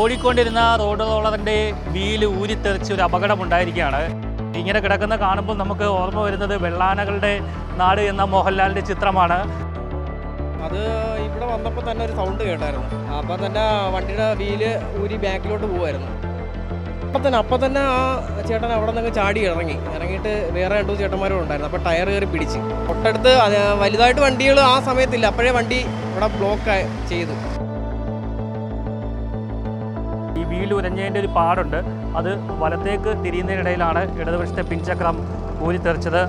ഓടിക്കൊണ്ടിരുന്ന road റോളറിന്റെ wheel ഊരിത്തെറിച്ച് ഒരു അപകടമുണ്ടായിരിക്കുകയാണ്. ഇങ്ങനെ കിടക്കുന്ന കാണുമ്പോൾ നമുക്ക് ഓർമ്മ വരുന്നത് വെള്ളാനകളുടെ നാട് എന്ന മോഹൻലാലിന്റെ ചിത്രമാണ്. അത് ഇവിടെ വന്നപ്പോൾ തന്നെ ഒരു സൗണ്ട് കേട്ടായിരുന്നു. അപ്പം തന്നെ വണ്ടിയുടെ വീൽ ഊരി ബാക്കിലോട്ട് പോകുമായിരുന്നു അപ്പം തന്നെ അപ്പം തന്നെ ആ ചേട്ടൻ അവിടെ നിന്ന് ചാടി ഇറങ്ങി. ഇറങ്ങിയിട്ട് വേറെ രണ്ടു ചേട്ടന്മാരും ഉണ്ടായിരുന്നു. അപ്പോൾ ടയർ കയറി പിടിച്ച്. തൊട്ടടുത്ത് വലുതായിട്ട് വണ്ടികൾ ആ സമയത്തില്ല. അപ്പോഴേ വണ്ടി ഇവിടെ ബ്ലോക്ക് ചെയ്തു. വീൽ ഉരഞ്ഞതിന്റെ ഒരു പാടുണ്ട്. അത് വലത്തേക്ക് തിരിയുന്നതിനിടയിലാണ് ഇടതുവശത്തെ പിൻചക്രം ഊരിത്തെറിച്ചത്.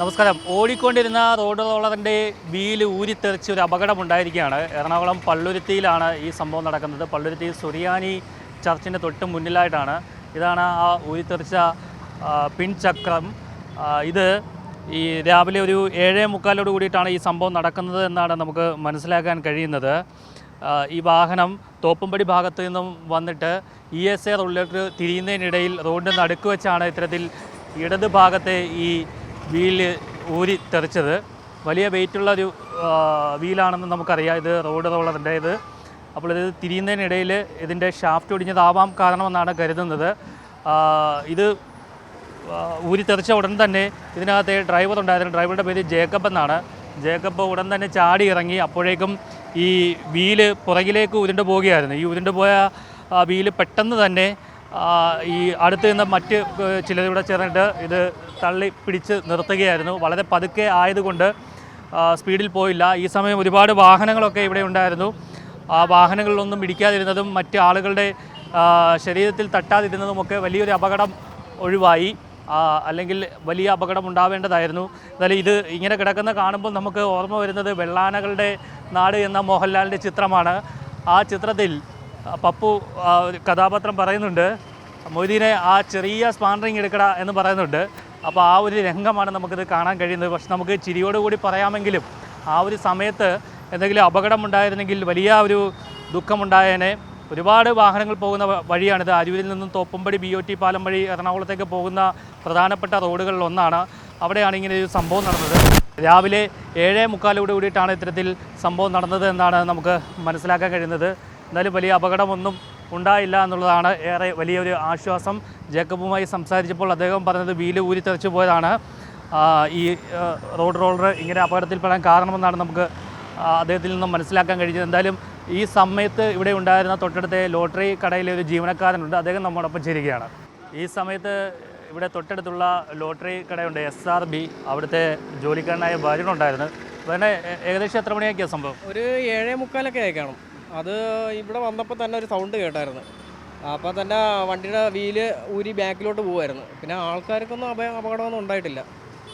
നമസ്കാരം. ഓടിക്കൊണ്ടിരുന്ന റോഡ് റോളറിന്റെ വീൽ ഊരിത്തെറിച്ച് ഒരു അപകടമുണ്ടായിരിക്കുകയാണ്. എറണാകുളം പള്ളുരുത്തിയിലാണ് ഈ സംഭവം നടക്കുന്നത്. പള്ളുരുത്തി സുറിയാനി ചർച്ചിന്റെ തൊട്ട് മുന്നിലായിട്ടാണ്. ഇതാണ് ആ ഊരിത്തെറിച്ച പിൻചക്രം. ഇത് ഈ രാവിലെ ഒരു ഏഴേ മുക്കാലോട് കൂടിയിട്ടാണ് ഈ സംഭവം നടക്കുന്നത് എന്നാണ് നമുക്ക് മനസ്സിലാക്കാൻ കഴിയുന്നത്. ഈ വാഹനം തോപ്പുംപടി ഭാഗത്തു നിന്നും വന്നിട്ട് ഇ എസ് എ റോഡിലേക്ക് തിരിയുന്നതിനിടയിൽ റോഡിന്റെ നടുക്ക് വെച്ചാണ് ഇത്തരത്തിൽ ഇടത് ഭാഗത്തെ ഈ വീൽ ഊരി തെറിച്ചത്. വലിയ വെയിറ്റുള്ള ഒരു വീലാണെന്ന് നമുക്കറിയാം. ഇത് റോഡ് റോളറിന്റെ ഇത്. അപ്പോൾ ഇത് തിരിയുന്നതിനിടയിൽ ഇതിന്റെ ഷാഫ്റ്റ് ഒടിഞ്ഞതാവാം കാരണമെന്നാണ് കരുതുന്നത്. ഇത് ഊരിത്തെറിച്ച ഉടൻ തന്നെ ഇതിനകത്ത് ഡ്രൈവർ ഉണ്ടായിരുന്നു. ഡ്രൈവറുടെ പേര് ജേക്കബ് എന്നാണ്. ജേക്കബ് ഉടൻ തന്നെ ചാടി ഇറങ്ങി അപ്പോഴേക്കും ഈ വീൽ പുറകിലേക്ക് ഉരുണ്ടു പോവുകയായിരുന്നു. ഈ ഉരുണ്ടു പോയ വീൽ പെട്ടെന്ന് തന്നെ ഈ അടുത്ത് നിന്ന് മറ്റ് ചിലരൂടെ ചേർന്നിട്ട് ഇത് തള്ളി പിടിച്ച് നിർത്തുകയായിരുന്നു. വളരെ പതുക്കെ ആയതുകൊണ്ട് സ്പീഡിൽ പോയില്ല. ഈ സമയം ഒരുപാട് വാഹനങ്ങളൊക്കെ ഇവിടെ ഉണ്ടായിരുന്നു. ആ വാഹനങ്ങളിലൊന്നും ഇടിക്കാതിരുന്നതും മറ്റ് ആളുകളുടെ ശരീരത്തിൽ തട്ടാതിരുന്നതുമൊക്കെ വലിയൊരു അപകടം ഒഴിവായി. അല്ലെങ്കിൽ വലിയ അപകടം ഉണ്ടാവേണ്ടതായിരുന്നു എന്നാലും ഇത് ഇങ്ങനെ കിടക്കുന്ന കാണുമ്പോൾ നമുക്ക് ഓർമ്മ വരുന്നത് വെള്ളാനകളുടെ നാട് എന്ന മോഹൻലാലിന്റെ ചിത്രമാണ്. ആ ചിത്രത്തിൽ പപ്പു കഥാപാത്രം പറയുന്നുണ്ട് മൊയ്തീനെ ആ ചെറിയ സ്പാൻറിങ് എടുക്കട എന്ന് പറയുന്നുണ്ട്. അപ്പോൾ ആ ഒരു രംഗമാണ് നമുക്കിത് കാണാൻ കഴിയുന്നത്. പക്ഷെ നമുക്ക് ചിരിയോടുകൂടി പറയാമെങ്കിലും ആ ഒരു സമയത്ത് എന്തെങ്കിലും അപകടമുണ്ടായിരുന്നെങ്കിൽ വലിയ ഒരു ദുഃഖമുണ്ടായേനെ. ഒരുപാട് വാഹനങ്ങൾ പോകുന്ന വഴിയാണിത്. അരുവിൽ നിന്നും തോപ്പുംപടി ബി ഒ ടി പാലം വഴി എറണാകുളത്തേക്ക് പോകുന്ന പ്രധാനപ്പെട്ട റോഡുകളിൽ ഒന്നാണ്. അവിടെയാണ് ഇങ്ങനെ ഒരു സംഭവം നടന്നത്. രാവിലെ ഏഴേ മുക്കാലോട് കൂടിയിട്ടാണ് ഇത്തരത്തിൽ സംഭവം നടന്നത് എന്നാണ് നമുക്ക് മനസ്സിലാക്കാൻ കഴിയുന്നത്. എന്നാലും വലിയ അപകടമൊന്നും ഉണ്ടായില്ല എന്നുള്ളതാണ് ഏറെ വലിയൊരു ആശ്വാസം. ജേക്കബുമായി സംസാരിച്ചപ്പോൾ അദ്ദേഹം പറഞ്ഞത് വീൽ ഊരിത്തെറിച്ചു പോയതാണ്. ഈ റോഡ് റോളർ ഇങ്ങനെ അപകടത്തിൽപ്പെടാൻ കാരണമെന്നാണ് നമുക്ക് അദ്ദേഹത്തിൽ നിന്നും മനസ്സിലാക്കാൻ കഴിഞ്ഞത്. എന്തായാലും ഈ സമയത്ത് ഇവിടെ ഉണ്ടായിരുന്ന തൊട്ടടുത്തെ ലോട്ടറി കടയിലെ ഒരു ജീവനക്കാരനുണ്ട്. അദ്ദേഹം നമ്മോടൊപ്പം ചേരുകയാണ്. ഈ സമയത്ത് ഇവിടെ തൊട്ടടുത്തുള്ള ലോട്ടറി കടയുണ്ട് എസ് ആർ ബി അവിടുത്തെ ജോലിക്കാരനായ ഭാര്യനുണ്ടായിരുന്നു പിന്നെ ഏകദേശം എത്ര മണിയൊക്കെയാണ് സംഭവം? ഒരു ഏഴേ മുക്കാലൊക്കെ ആയി കാണും അത് ഇവിടെ വന്നപ്പോൾ തന്നെ ഒരു സൗണ്ട് കേട്ടായിരുന്നു. അപ്പോൾ തന്നെ വണ്ടിയുടെ വീൽ ഊരി ബാക്കിലോട്ട് പോകുമായിരുന്നു പിന്നെ ആൾക്കാർക്കൊന്നും അപ അപകടമൊന്നും ഉണ്ടായിട്ടില്ല.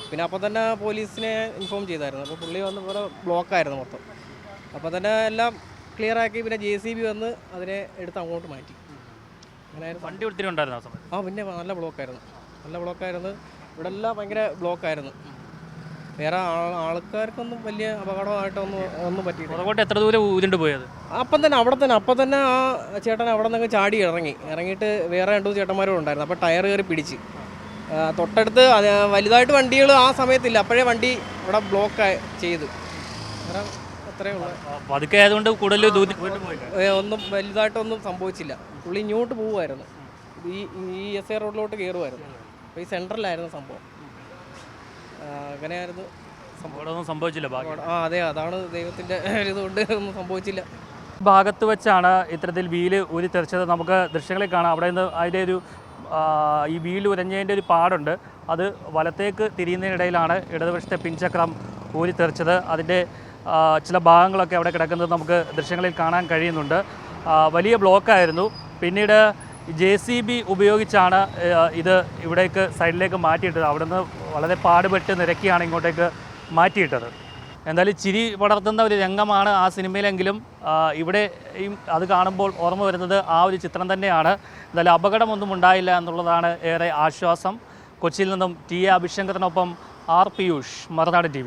പിന്നെ അപ്പോൾ തന്നെ പോലീസിനെ ഇൻഫോം ചെയ്തായിരുന്നു. അപ്പോൾ പുള്ളി വന്നപ്പോൾ ബ്ലോക്കായിരുന്നു മൊത്തം. അപ്പോൾ തന്നെ എല്ലാം ക്ലിയർ ആക്കി പിന്നെ ജെ സി ബി വന്ന് അതിനെ എടുത്ത് അങ്ങോട്ട് മാറ്റി. അങ്ങനെയായിരുന്നു. വണ്ടി ഒത്തിരി ഉണ്ടായിരുന്നു ആ സമയത്ത്? ആ പിന്നെ നല്ല ബ്ലോക്കായിരുന്നു. നല്ല ബ്ലോക്കായിരുന്നു. ഇവിടെ എല്ലാം ഭയങ്കര ബ്ലോക്കായിരുന്നു. വേറെ ആൾ ആൾക്കാർക്കൊന്നും വലിയ അപകടമായിട്ടൊന്നും ഒന്നും പറ്റിയിട്ട് എത്ര ദൂരം ഊരിണ്ട് പോയത്? അപ്പം തന്നെ അവിടെ തന്നെ അപ്പം തന്നെ ആ ചേട്ടൻ അവിടെ നിന്ന് ചാടി ഇറങ്ങി. ഇറങ്ങിയിട്ട് വേറെ രണ്ടു ചേട്ടന്മാരും ഉണ്ടായിരുന്നു. അപ്പോൾ ടയർ കയറി പിടിച്ച്. തൊട്ടടുത്ത് വലുതായിട്ട് വണ്ടികൾ ആ സമയത്തില്ല. അപ്പോഴേ വണ്ടി ഇവിടെ ബ്ലോക്ക് ചെയ്തു. അത്രേ ഉള്ളൂ. പതുക്കെ ആയതുകൊണ്ട് കൂടുതൽ ഒന്നും വലുതായിട്ടൊന്നും സംഭവിച്ചില്ല. പുള്ളി ഇങ്ങോട്ട് പോവുമായിരുന്നു. ഈ ഈ എസ് എ റോഡിലോട്ട് കയറുമായിരുന്നു. അപ്പോൾ ഈ സെന്ററിലായിരുന്നു സംഭവം. അങ്ങനെയായിരുന്നു സംഭവം. സംഭവിച്ചില്ല ആ അതെ അതാണ് ദൈവത്തിന്റെ ഇതുകൊണ്ട് ഒന്നും സംഭവിച്ചില്ല. ഭാഗത്ത് വെച്ചാണ് ഇത്തരത്തിൽ വീൽ ഊരി തെറിച്ചത് നമുക്ക് ദൃശ്യങ്ങളിൽ കാണാം. അവിടെ നിന്ന് അതിന്റെ ഒരു ഈ വീൽ ഉരഞ്ഞതിന്റെ ഒരു പാടുണ്ട്. അത് വലത്തേക്ക് തിരിയുന്നതിനിടയിലാണ് ഇടതുവശത്തെ പിൻചക്രം ഊരി തെറിച്ചത് അതിന്റെ ചില ഭാഗങ്ങളൊക്കെ അവിടെ കിടക്കുന്നത് നമുക്ക് ദൃശ്യങ്ങളിൽ കാണാൻ കഴിയുന്നുണ്ട്. വലിയ ബ്ലോക്കായിരുന്നു. പിന്നീട് ജെ സി ബി ഉപയോഗിച്ചാണ് ഇത് ഇവിടേക്ക് സൈഡിലേക്ക് മാറ്റിയിട്ടത്. അവിടുന്ന് വളരെ പാടുപെട്ട് നിരക്കിയാണ് ഇങ്ങോട്ടേക്ക് മാറ്റിയിട്ടത്. എന്തായാലും ചിരി പടർത്തുന്ന ഒരു രംഗമാണ് ആ സിനിമയിലെങ്കിലും ഇവിടെ അത് കാണുമ്പോൾ ഓർമ്മ വരുന്നത് ആ ഒരു ചിത്രം തന്നെയാണ്. എന്തായാലും അപകടമൊന്നും ഉണ്ടായില്ല എന്നുള്ളതാണ് ഏറെ ആശ്വാസം. കൊച്ചിയിൽ നിന്നും ടി എ അഭിശങ്കറിനൊപ്പം ആർ പിയൂഷ് മറുനാട് ടി